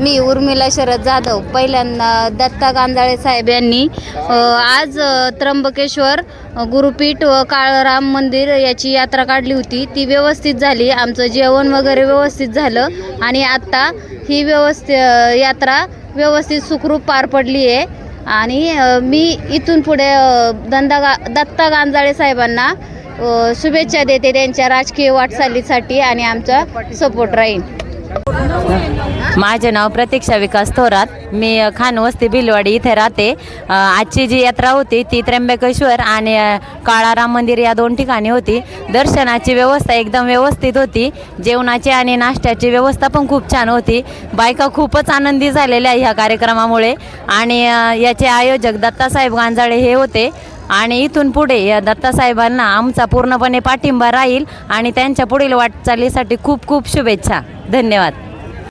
मी उर्मिला शरद जाधव पहिल्यांदा दत्ता गांजाळे साहेब यांनी आज त्र्यंबकेश्वर गुरुपीठ व काळराम मंदिर याची यात्रा काढली होती. ती व्यवस्थित झाली आमचं जेवण वगैरे व्यवस्थित झालं आणि आत्ता ही व्यवस्थित यात्रा व्यवस्थित सुखरूप पार पडली आहे. आणि मी इथून पुढे दंदा गा दत्ता गांजाळे साहेबांना शुभेच्छा देते त्यांच्या राजकीय वाटचालीसाठी आणि आमचा सपोर्ट राहील. माझे नाव प्रतीक्षा विकास थोरात. मी खान खानवस्ती भिलवाडी इथे राहते. आजची जी यात्रा होती ती त्र्यंबकेश्वर आणि काळाराम मंदिर या दोन ठिकाणी होती. दर्शनाची व्यवस्था एकदम व्यवस्थित होती. जेवणाची आणि नाश्त्याची व्यवस्था पण खूप छान होती. बायका खूपच आनंदी झालेल्या ह्या कार्यक्रमामुळे. आणि याचे आयोजक दत्तासाहेब गांजाळे हे होते. आणि इथून पुढे या दत्तासाहेबांना आमचा पूर्णपणे पाठिंबा राहील आणि त्यांच्या पुढील वाटचालीसाठी खूप खूप शुभेच्छा. धन्यवाद.